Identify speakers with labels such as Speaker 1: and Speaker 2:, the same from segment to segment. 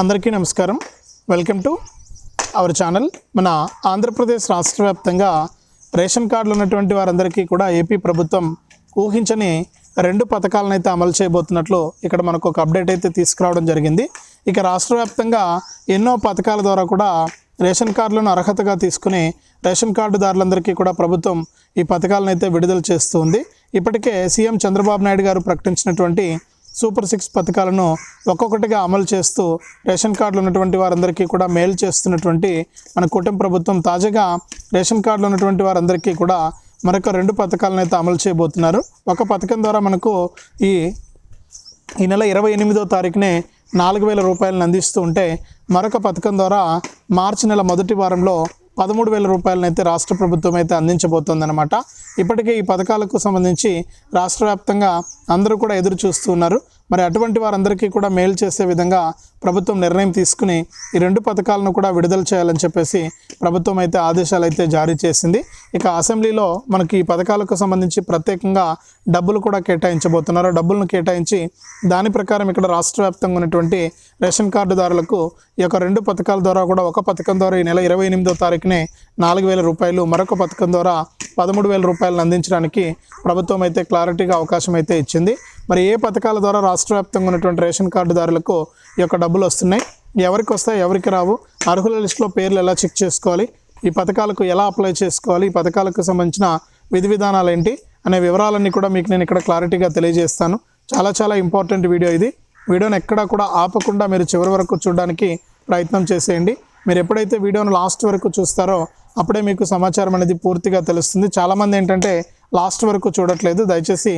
Speaker 1: అందరికీ నమస్కారం. Welcome to our channel మన ఆంధ్రప్రదేశ్ రాష్ట్ర వ్యాప్తంగా రేషన్ కార్డులు ఉన్నటువంటి వారందరికీ కూడా ఏపీ ప్రభుత్వం ఊహించని రెండు పథకాలను అయితే అమలు చేయబోతున్నట్లు ఇక్కడ మనకు ఒక అప్డేట్ అయితే తీసుకురావడం జరిగింది. ఇక రాష్ట్ర వ్యాప్తంగా ఎన్నో పథకాల ద్వారా కూడా రేషన్ కార్డులను అర్హతగా తీసుకుని రేషన్ కార్డుదారులందరికీ కూడా ప్రభుత్వం ఈ పథకాలను అయితే విడుదల చేస్తుంది ఇప్పటికే సీఎం చంద్రబాబు నాయుడు గారు ప్రకటించినటువంటి సూపర్ సిక్స్ పథకాలను ఒక్కొక్కటిగా అమలు చేస్తూ రేషన్ కార్డులు ఉన్నటువంటి వారందరికీ కూడా మేలు చేస్తున్నటువంటి మన కుటుంబ ప్రభుత్వం తాజాగా రేషన్ కార్డులు ఉన్నటువంటి వారందరికీ కూడా మరొక రెండు పథకాలను అయితే అమలు చేయబోతున్నారు. ఒక పథకం ద్వారా మనకు ఈ ఈ నెల ఇరవై ఎనిమిదో తారీఖునే నాలుగు వేల రూపాయలను అందిస్తూ ఉంటే మరొక పథకం ద్వారా మార్చి నెల మొదటి వారంలో పదమూడు వేల రూపాయలను అయితే రాష్ట్ర ప్రభుత్వం అయితే అందించబోతోందనమాట ఇప్పటికే ఈ పథకాలకు సంబంధించి రాష్ట్ర వ్యాప్తంగా అందరూ కూడా ఎదురు చూస్తున్నారు మరి అటువంటి వారందరికీ కూడా మేలు చేసే విధంగా ప్రభుత్వం నిర్ణయం తీసుకుని ఈ రెండు పథకాలను కూడా విడుదల చేయాలని చెప్పేసి ప్రభుత్వం అయితే ఆదేశాలు అయితే జారీ చేసింది. ఇక అసెంబ్లీలో మనకి ఈ పథకాలకు సంబంధించి ప్రత్యేకంగా డబ్బులు కూడా కేటాయించబోతున్నారు. డబ్బులను కేటాయించి దాని ప్రకారం ఇక్కడ రాష్ట్ర వ్యాప్తంగా ఉన్నటువంటి రేషన్ కార్డుదారులకు ఈ యొక్క రెండు పథకాల ద్వారా కూడా ఒక పథకం ద్వారా ఈ నెల ఇరవై ఎనిమిదో తారీఖునే నాలుగు వేల రూపాయలు మరొక పథకం ద్వారా పదమూడు వేల రూపాయలను అందించడానికి ప్రభుత్వం అయితే క్లారిటీగా అవకాశం అయితే ఇచ్చింది. మరి ఏ పథకాల ద్వారా రాష్ట్ర వ్యాప్తంగా ఉన్నటువంటి రేషన్ కార్డుదారులకు ఈ యొక్క డబ్బులు వస్తున్నాయి? ఎవరికి వస్తాయి ఎవరికి రావు? అర్హుల లిస్టులో పేర్లు ఎలా చెక్ చేసుకోవాలి? ఈ పథకాలకు ఎలా అప్లై చేసుకోవాలి? ఈ పథకాలకు సంబంధించిన విధి విధానాలు ఏంటి? అనే వివరాలన్నీ కూడా మీకు నేను ఇక్కడ క్లారిటీగా తెలియజేస్తాను. చాలా చాలా ఇంపార్టెంట్ వీడియో ఇది. వీడియోని ఎక్కడా కూడా ఆపకుండా మీరు చివరి వరకు చూడడానికి ప్రయత్నం చేసేయండి. మీరు ఎప్పుడైతే వీడియోను లాస్ట్ వరకు చూస్తారో అప్పుడే మీకు సమాచారం అనేది పూర్తిగా తెలుస్తుంది. చాలామంది ఏంటంటే లాస్ట్ వరకు చూడట్లేదు. దయచేసి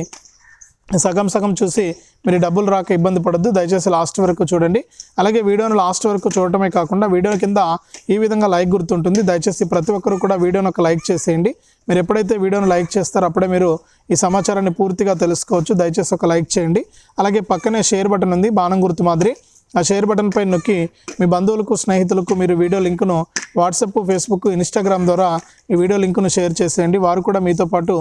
Speaker 1: సగం సగం చూసి మీరు డబ్బులు రాక ఇబ్బంది పడద్దు. దయచేసి లాస్ట్ వరకు చూడండి. అలాగే వీడియోను లాస్ట్ వరకు చూడటమే కాకుండా వీడియో కింద ఈ విధంగా లైక్ గుర్తుంటుంది. దయచేసి ప్రతి ఒక్కరు కూడా వీడియోను ఒక లైక్ చేసేయండి. మీరు ఎప్పుడైతే వీడియోను లైక్ చేస్తారో అప్పుడే మీరు ఈ సమాచారాన్ని పూర్తిగా తెలుసుకోవచ్చు. దయచేసి ఒక లైక్ చేయండి. అలాగే పక్కనే షేర్ బటన్ ఉంది. బాణం గుర్తు మాదిరి. ఆ షేర్ బటన్ పై నొక్కి మీ బంధువులకు స్నేహితులకు మీరు వీడియో లింకును వాట్సాప్ ఫేస్బుక్ ఇన్స్టాగ్రామ్ ద్వారా ఈ వీడియో లింకును షేర్ చేసేయండి. వారు కూడా మీతో పాటు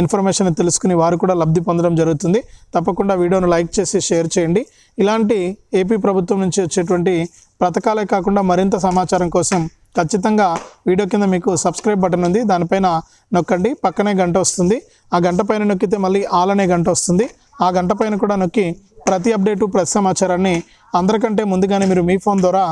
Speaker 1: ఇన్ఫర్మేషన్ తెలుసుకుని వారు కూడా లబ్ధి పొందడం జరుగుతుంది. తప్పకుండా వీడియోను లైక్ చేసి షేర్ చేయండి. ఇలాంటి ఏపీ ప్రభుత్వం నుంచి వచ్చేటువంటి పథకాలే కాకుండా మరింత సమాచారం కోసం ఖచ్చితంగా వీడియో కింద మీకు సబ్స్క్రైబ్ బటన్ ఉంది. దానిపైన నొక్కండి. పక్కనే గంట వస్తుంది. ఆ గంట పైన నొక్కితే మళ్ళీ ఆల్ అనే గంట వస్తుంది. ఆ గంట పైన కూడా నొక్కి ప్రతి అప్డేటు ప్రతి సమాచారాన్ని అందరికంటే ముందుగానే మీరు మీ ఫోన్ ద్వారా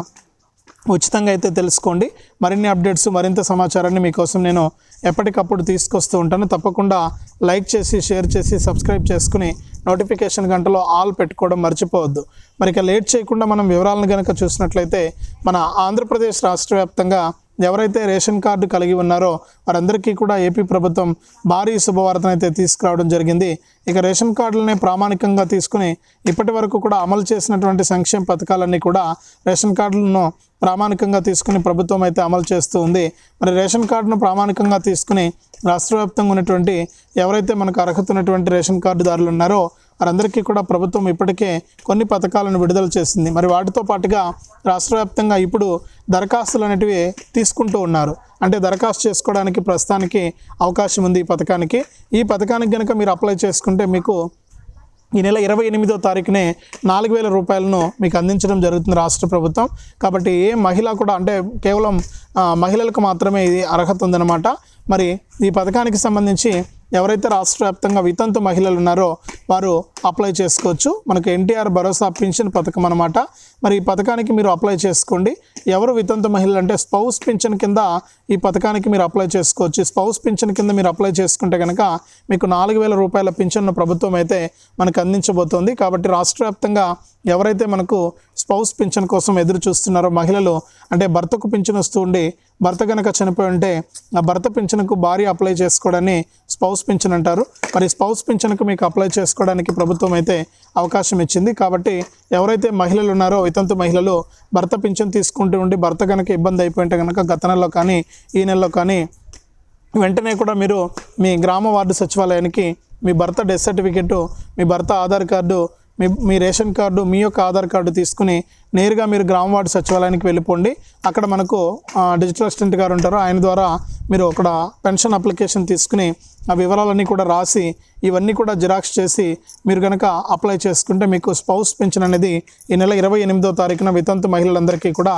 Speaker 1: ఉచితంగా అయితే తెలుసుకోండి. మరిన్ని అప్డేట్స్ మరింత సమాచారాన్ని మీకోసం నేను ఎప్పటికప్పుడు తీసుకొస్తూ ఉంటాను. తప్పకుండా లైక్ చేసి షేర్ చేసి సబ్స్క్రైబ్ చేసుకుని నోటిఫికేషన్ గంటలో ఆల్ పెట్టుకోవడం మర్చిపోవద్దు. మరి ఇక లేట్ చేయకుండా మనం వివరాలను కనుక చూసినట్లయితే మన ఆంధ్రప్రదేశ్ రాష్ట్ర వ్యాప్తంగా ఎవరైతే రేషన్ కార్డు కలిగి ఉన్నారో వారందరికీ కూడా ఏపీ ప్రభుత్వం భారీ శుభవార్తను అయితే తీసుకురావడం జరిగింది. ఇక రేషన్ కార్డులనే ప్రామాణికంగా తీసుకుని ఇప్పటి వరకు కూడా అమలు చేసినటువంటి సంక్షేమ పథకాలన్నీ కూడా రేషన్ కార్డులను ప్రామాణికంగా తీసుకుని ప్రభుత్వం అయితే అమలు చేస్తూ ఉంది. మరి రేషన్ కార్డును ప్రామాణికంగా తీసుకుని రాష్ట్ర వ్యాప్తంగా ఉన్నటువంటి ఎవరైతే మనకు అర్హత ఉన్నటువంటి రేషన్ కార్డుదారులు ఉన్నారో వారందరికీ కూడా ప్రభుత్వం ఇప్పటికే కొన్ని పథకాలను విడుదల చేసింది. మరి వాటితో పాటుగా రాష్ట్ర వ్యాప్తంగా ఇప్పుడు దరఖాస్తులు అనేటివి తీసుకుంటూ ఉన్నారు. అంటే దరఖాస్తు చేసుకోవడానికి ప్రస్తుతానికి అవకాశం ఉంది ఈ పథకానికి. ఈ పథకానికి కనుక మీరు అప్లై చేసుకుంటే మీకు ఈ నెల ఇరవై ఎనిమిదో తారీఖునే నాలుగు వేల రూపాయలను మీకు అందించడం జరుగుతుంది రాష్ట్ర ప్రభుత్వం. కాబట్టి ఏ మహిళ కూడా అంటే కేవలం మహిళలకు మాత్రమే ఇది అర్హత ఉందన్నమాట. మరి ఈ పథకానికి సంబంధించి ఎవరైతే రాష్ట్ర వ్యాప్తంగా వితంతు మహిళలు ఉన్నారో వారు అప్లై చేసుకోవచ్చు. మనకు ఎన్టీఆర్ భరోసా పింఛన్ పథకం అనమాట మరి ఈ పథకానికి మీరు అప్లై చేసుకోండి. ఎవరు వితంతు మహిళలు అంటే స్పౌస్ పింఛన్ కింద ఈ పథకానికి మీరు అప్లై చేసుకోవచ్చు. స్పౌస్ పింఛన్ కింద మీరు అప్లై చేసుకుంటే కనుక మీకు నాలుగు వేల రూపాయల పింఛన్ను ప్రభుత్వం అయితే మనకు అందించబోతోంది. కాబట్టి రాష్ట్ర వ్యాప్తంగా ఎవరైతే మనకు స్పౌస్ పింఛన్ కోసం ఎదురు చూస్తున్నారో మహిళలు అంటే భర్తకు పింఛన్ వస్తూ ఉండి భర్త కనుక చనిపోయి ఉంటే ఆ భర్త పింఛన్కు భార్య అప్లై చేసుకోవడాన్ని స్పౌస్ పింఛన్ అంటారు. మరి స్పౌస్ పింఛన్కు మీకు అప్లై చేసుకోవడానికి ప్రభుత్వం అయితే అవకాశం ఇచ్చింది. కాబట్టి ఎవరైతే మహిళలు ఉన్నారో వితంతు మహిళలు భర్త పింఛన్ తీసుకుంటూ ఉండి భర్త కనుక ఇబ్బంది అయిపోయింటే కనుక గత నెలలో కానీ ఈ నెలలో కానీ వెంటనే కూడా మీరు మీ గ్రామ వార్డు సచివాలయానికి మీ భర్త డెత్ సర్టిఫికెట్ మీ భర్త ఆధార్ కార్డు మీ మీ రేషన్ కార్డు మీ యొక్క ఆధార్ కార్డు తీసుకుని నేరుగా మీరు గ్రామ వార్డు సచివాలయానికి వెళ్ళిపోండి. అక్కడ మనకు డిజిటల్ అసిస్టెంట్ గారు ఉంటారు. ఆయన ద్వారా మీరు అక్కడ పెన్షన్ అప్లికేషన్ తీసుకుని ఆ వివరాలన్నీ కూడా రాసి ఇవన్నీ కూడా జిరాక్స్ చేసి మీరు కనుక అప్లై చేసుకుంటే మీకు స్పౌస్ పెన్షన్ అనేది ఈ నెల ఇరవై ఎనిమిదో తారీఖున వితంతు మహిళలందరికీ కూడా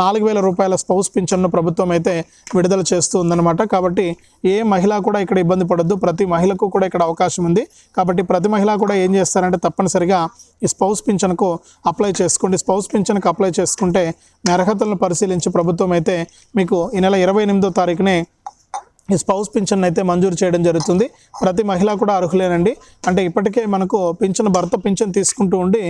Speaker 1: నాలుగు వేల రూపాయల స్పౌస్ పెన్షన్ను ప్రభుత్వం అయితే విడుదల చేస్తూ ఉందన్నమాట. కాబట్టి ఏ మహిళ కూడా ఇక్కడ ఇబ్బంది పడద్దు. ప్రతి మహిళకు కూడా ఇక్కడ అవకాశం ఉంది. కాబట్టి ప్రతి మహిళ కూడా ఏం చేస్తారంటే తప్పనిసరిగా ఈ స్పౌస్ పింఛన్కు అప్లై చేసుకోండి. స్పౌస్ పింఛన్కు అప్లై చేసుకుంటే మీ అర్హతలను పరిశీలించి ప్రభుత్వం అయితే మీకు ఈ నెల ఇరవై ఎనిమిదో తారీఖునే ఈ స్పౌస్ పింఛన్ అయితే మంజూరు చేయడం జరుగుతుంది. ప్రతి మహిళ కూడా అర్హులేనండి. అంటే ఇప్పటికే మనకు పింఛన్ భర్త పింఛన్ తీసుకుంటూ ఉండి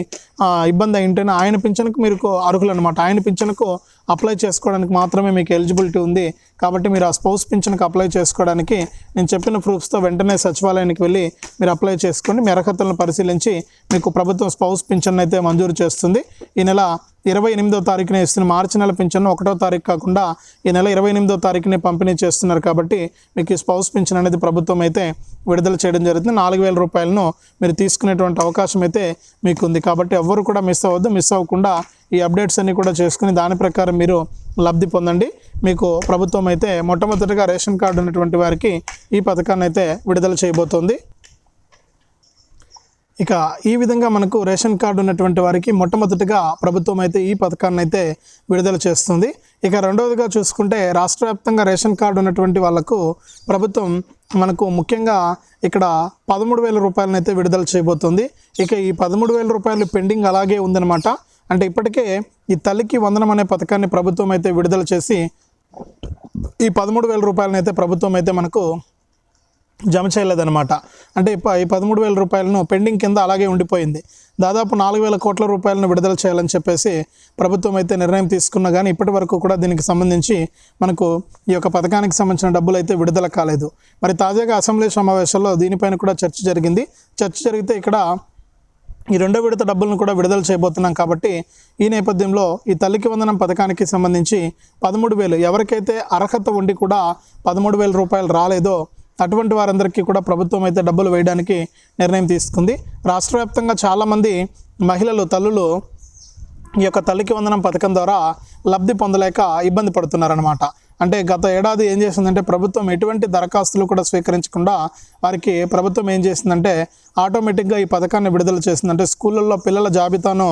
Speaker 1: ఇబ్బంది అయింటేనే ఆయన పింఛన్కు మీరు అర్హులు అనమాట ఆయన పింఛన్కు అప్లై చేసుకోవడానికి మాత్రమే మీకు ఎలిజిబిలిటీ ఉంది. కాబట్టి మీరు ఆ స్పౌస్ పింఛన్కి అప్లై చేసుకోవడానికి నేను చెప్పిన ప్రూఫ్స్తో వెంటనే సచివాలయానికి వెళ్ళి మీరు అప్లై చేసుకోండి మీ అర్హతలను పరిశీలించి మీకు ప్రభుత్వం స్పౌస్ పింఛన్ అయితే మంజూరు చేస్తుంది. ఈ నెల ఇరవై ఎనిమిదో తారీఖున ఇస్తున్న మార్చి నెల పింఛన్ ఒకటో తారీఖు కాకుండా ఈ నెల ఇరవై ఎనిమిదో తారీఖునే పంపిణీ చేస్తున్నారు కాబట్టి మీకు ఈ స్పౌస్ పింఛన్ అనేది ప్రభుత్వం అయితే విడుదల చేయడం జరుగుతుంది. నాలుగు వేల రూపాయలను మీరు తీసుకునేటువంటి అవకాశం అయితే మీకు ఉంది కాబట్టి ఎవ్వరు కూడా మిస్ అవ్వద్దు. మిస్ అవ్వకుండా ఈ అప్డేట్స్ అన్నీ కూడా చేసుకుని దాని ప్రకారం మీరు లబ్ధి పొందండి. మీకు ప్రభుత్వం అయితే మొట్టమొదటిగా రేషన్ కార్డు ఉన్నటువంటి వారికి ఈ పథకాన్ని అయితే విడుదల చేయబోతోంది. ఇక ఈ విధంగా మనకు రేషన్ కార్డు ఉన్నటువంటి వారికి మొట్టమొదటిగా ప్రభుత్వం అయితే ఈ పథకాన్ని అయితే విడుదల చేస్తుంది. ఇక రెండవదిగా చూసుకుంటే రాష్ట్ర వ్యాప్తంగా రేషన్ కార్డు ఉన్నటువంటి వాళ్ళకు ప్రభుత్వం మనకు ముఖ్యంగా ఇక్కడ పదమూడు వేల రూపాయలను అయితే విడుదల చేయబోతుంది. ఇక ఈ పదమూడు వేల రూపాయలు పెండింగ్ అలాగే ఉందన్నమాట. అంటే ఇప్పటికే ఈ తల్లికి వందనం అనే పథకాన్ని ప్రభుత్వం అయితే విడుదల చేసి ఈ పదమూడు వేల రూపాయలను అయితే ప్రభుత్వం అయితే మనకు జమ చేయలేదన్నమాట. అంటే ఈ ఈ పదమూడు వేల రూపాయలను పెండింగ్ కింద అలాగే ఉండిపోయింది. దాదాపు నాలుగు వేల కోట్ల రూపాయలను విడుదల చేయాలని చెప్పేసి ప్రభుత్వం అయితే నిర్ణయం తీసుకున్నా కానీ ఇప్పటి వరకు కూడా దీనికి సంబంధించి మనకు ఈ యొక్క పథకానికి సంబంధించిన డబ్బులు అయితే విడుదల కాలేదు. మరి తాజాగా అసెంబ్లీ సమావేశంలో దీనిపైన కూడా చర్చ జరిగింది. చర్చ జరిగితే ఇక్కడ ఈ రెండో విడత డబ్బులను కూడా విడుదల చేయబోతున్నాం కాబట్టి ఈ నేపథ్యంలో ఈ తల్లికి వందనం పథకానికి సంబంధించి పదమూడు వేలు ఎవరికైతే అర్హత ఉండి కూడా పదమూడు వేల రూపాయలు రాలేదో అటువంటి వారందరికీ కూడా ప్రభుత్వం అయితే డబ్బులు వేయడానికి నిర్ణయం తీసుకుంది. రాష్ట్ర వ్యాప్తంగా చాలామంది మహిళలు తల్లులు ఈ యొక్క తల్లికి వందనం పథకం ద్వారా లబ్ధి పొందలేక ఇబ్బంది పడుతున్నారనమాట అంటే గత ఏడాది ఏం చేసిందంటే ప్రభుత్వం ఎటువంటి దరఖాస్తులు కూడా స్వీకరించకుండా వారికి ప్రభుత్వం ఏం చేసిందంటే ఆటోమేటిక్గా ఈ పథకాన్ని విడుదల చేసిందంటే స్కూళ్ళల్లో పిల్లల జాబితాను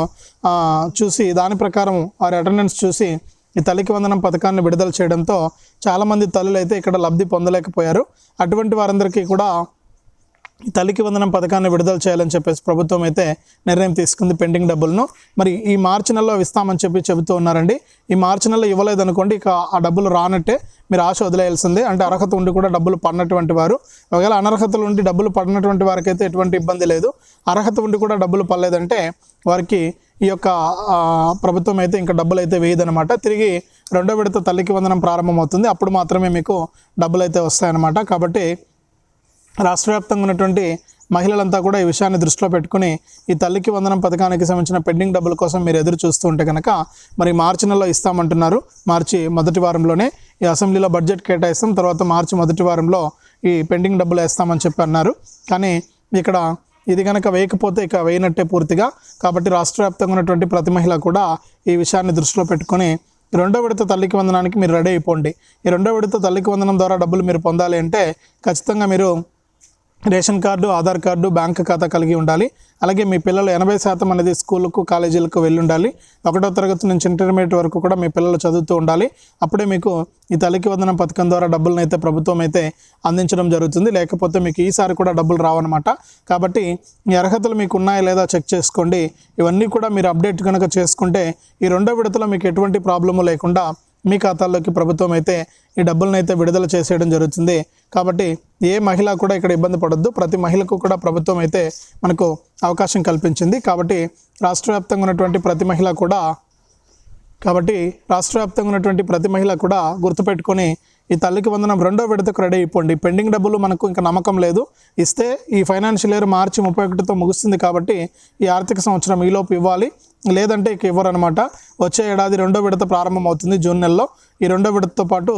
Speaker 1: చూసి దాని ప్రకారం వారి అటెండెన్స్ చూసి ఈ తల్లికి వందనం పథకాన్ని విడుదల చేయడంతో చాలామంది తల్లులు అయితే ఇక్కడ లబ్ధి పొందలేకపోయారు. అటువంటి వారందరికీ కూడా తల్లికి వందనం పథకాన్ని విడుదల చేయాలని చెప్పేసి ప్రభుత్వం అయితే నిర్ణయం తీసుకుంది పెండింగ్ డబ్బులను. మరి ఈ మార్చి నెలలో ఇస్తామని చెప్పి చెబుతూ ఉన్నారండి. ఈ మార్చి నెలలో ఇవ్వలేదనుకోండి ఇక ఆ డబ్బులు రానట్టే మీరు ఆశ వదిలేయాల్సిందే. అంటే అర్హత ఉండి కూడా డబ్బులు పడినటువంటి వారు. ఒకవేళ అనర్హతలు ఉండి డబ్బులు పడినటువంటి వారికి అయితే ఎటువంటి ఇబ్బంది లేదు. అర్హత ఉండి కూడా డబ్బులు పడలేదంటే వారికి ఈ యొక్క ప్రభుత్వం అయితే ఇంకా డబ్బులు అయితే వేయదనమాట తిరిగి రెండో విడత తల్లికి వందనం ప్రారంభమవుతుంది. అప్పుడు మాత్రమే మీకు డబ్బులు అయితే వస్తాయన్నమాట. కాబట్టి రాష్ట్ర వ్యాప్తంగా ఉన్నటువంటి మహిళలంతా కూడా ఈ విషయాన్ని దృష్టిలో పెట్టుకుని ఈ తల్లికి వందనం పథకానికి సంబంధించిన పెండింగ్ డబ్బుల కోసం మీరు ఎదురు చూస్తూ ఉంటే కనుక మరి మార్చి నెలలో ఇస్తామంటున్నారు. మార్చి మొదటి వారంలోనే ఈ అసెంబ్లీలో బడ్జెట్ కేటాయిస్తాం. తర్వాత మార్చి మొదటి వారంలో ఈ పెండింగ్ డబ్బులు వేస్తామని చెప్పి అన్నారు. కానీ ఇక్కడ ఇది కనుక వేయకపోతే ఇక వేయనట్టే పూర్తిగా. కాబట్టి రాష్ట్ర వ్యాప్తంగా ఉన్నటువంటి ప్రతి మహిళ కూడా ఈ విషయాన్ని దృష్టిలో పెట్టుకొని రెండో విడత తల్లికి వందనానికి మీరు రెడీ అయిపోండి. ఈ రెండో విడత తల్లికి వందనం ద్వారా డబ్బులు మీరు పొందాలి అంటే ఖచ్చితంగా మీరు ration card Aadhaar card bank ఖాతా కలిగి ఉండాలి. అలాగే మీ పిల్లలు ఎనభై శాతం అనేది స్కూళ్ళకు కాలేజీలకు వెళ్ళి ఉండాలి. ఒకటో తరగతి నుంచి ఇంటర్మీడియట్ వరకు కూడా మీ పిల్లలు చదువుతూ ఉండాలి. అప్పుడే మీకు ఈ తల్లికి వందన పథకం ద్వారా డబ్బులను అయితే ప్రభుత్వం అయితే అందించడం జరుగుతుంది. లేకపోతే మీకు ఈసారి కూడా డబ్బులు రావన్నమాట. కాబట్టి మీ అర్హతలు మీకు ఉన్నాయా లేదా చెక్ చేసుకోండి. ఇవన్నీ కూడా మీరు అప్డేట్ కనుక చేసుకుంటే ఈ రెండో విడతలో మీకు ఎటువంటి ప్రాబ్లము లేకుండా మీ ఖాతాల్లోకి ప్రభుత్వం అయితే ఈ డబ్బులను అయితే విడుదల చేసేయడం జరుగుతుంది. కాబట్టి ఏ మహిళ కూడా ఇక్కడ ఇబ్బంది పడద్దు. ప్రతి మహిళకు కూడా ప్రభుత్వం అయితే మనకు అవకాశం కల్పించింది. కాబట్టి రాష్ట్ర వ్యాప్తంగా ఉన్నటువంటి ప్రతి మహిళ కూడా కాబట్టి రాష్ట్ర వ్యాప్తంగా ఉన్నటువంటి ప్రతి మహిళ కూడా గుర్తుపెట్టుకొని ఈ తల్లికి వందనం రెండో విడతకు రెడీ అయిపోండి. పెండింగ్ డబ్బులు మనకు ఇంకా నమ్మకం లేదు. ఇస్తే ఈ ఫైనాన్షియల్ ఇయర్ మార్చి ముప్పై ఒకటితో ముగుస్తుంది కాబట్టి ఈ ఆర్థిక సంవత్సరం ఈలోపు ఇవ్వాలి. లేదంటే ఇక ఇవ్వరనమాట వచ్చే ఏడాది రెండో విడత ప్రారంభమవుతుంది జూన్ నెలలో. ఈ రెండో విడతతో పాటు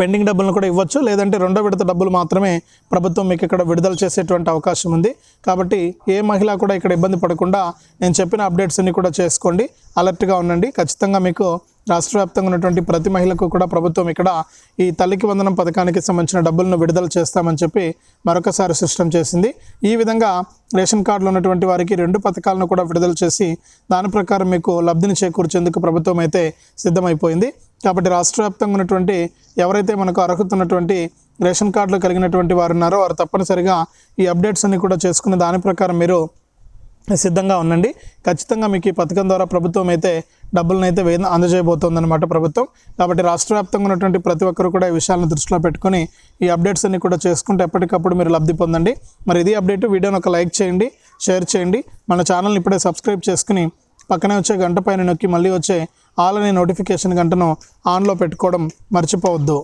Speaker 1: బెండింగ్ డబ్బులను కూడా ఇవ్వచ్చు. లేదంటే రెండో విడత డబ్బులు మాత్రమే ప్రభుత్వం మీకు ఇక్కడ విడుదల చేసేటువంటి అవకాశం ఉంది. కాబట్టి ఏ మహిళ కూడా ఇక్కడ ఇబ్బంది పడకుండా నేను చెప్పిన అప్డేట్స్ అన్ని కూడా చేసుకోండి. అలర్ట్గా ఉండండి. ఖచ్చితంగా మీకు రాష్ట్ర వ్యాప్తంగా ఉన్నటువంటి ప్రతి మహిళకు కూడా ప్రభుత్వం ఇక్కడ ఈ తల్లికి వందనం పథకానికి సంబంధించిన డబ్బులను విడుదల చేస్తామని చెప్పి మరొకసారి స్పష్టం చేసింది. ఈ విధంగా రేషన్ కార్డులు ఉన్నటువంటి వారికి రెండు పథకాలను కూడా విడుదల చేసి దాని ప్రకారం మీకు లబ్ధిని చేకూర్చేందుకు ప్రభుత్వం అయితే సిద్ధమైపోయింది. కాబట్టి రాష్ట్ర వ్యాప్తంగా ఉన్నటువంటి ఎవరైతే మనకు అర్హత ఉన్నటువంటి రేషన్ కార్డులు కలిగినటువంటి వారు ఉన్నారో వారు తప్పనిసరిగా ఈ అప్డేట్స్ అన్ని కూడా చేసుకుని దాని ప్రకారం మీరు సిద్ధంగా ఉండండి. ఖచ్చితంగా మీకు ఈ పథకం ద్వారా ప్రభుత్వం అయితే డబ్బులను అయితే వే అందజేయబోతోందనమాట ప్రభుత్వం. కాబట్టి రాష్ట్ర వ్యాప్తంగా ఉన్నటువంటి ప్రతి ఒక్కరు కూడా ఈ విషయాలను దృష్టిలో పెట్టుకొని ఈ అప్డేట్స్ అన్ని కూడా చేసుకుంటే ఎప్పటికప్పుడు మీరు లబ్ధి పొందండి. మరి ఇది అప్డేట్ వీడియోని ఒక లైక్ చేయండి షేర్ చేయండి. మన ఛానల్ని ఇప్పుడే సబ్స్క్రైబ్ చేసుకుని పక్కనే వచ్చే గంట పైన నొక్కి మళ్ళీ వచ్చే ఆల్ అనే నోటిఫికేషన్ గంటను ఆన్లో పెట్టుకోవడం మర్చిపోవద్దు.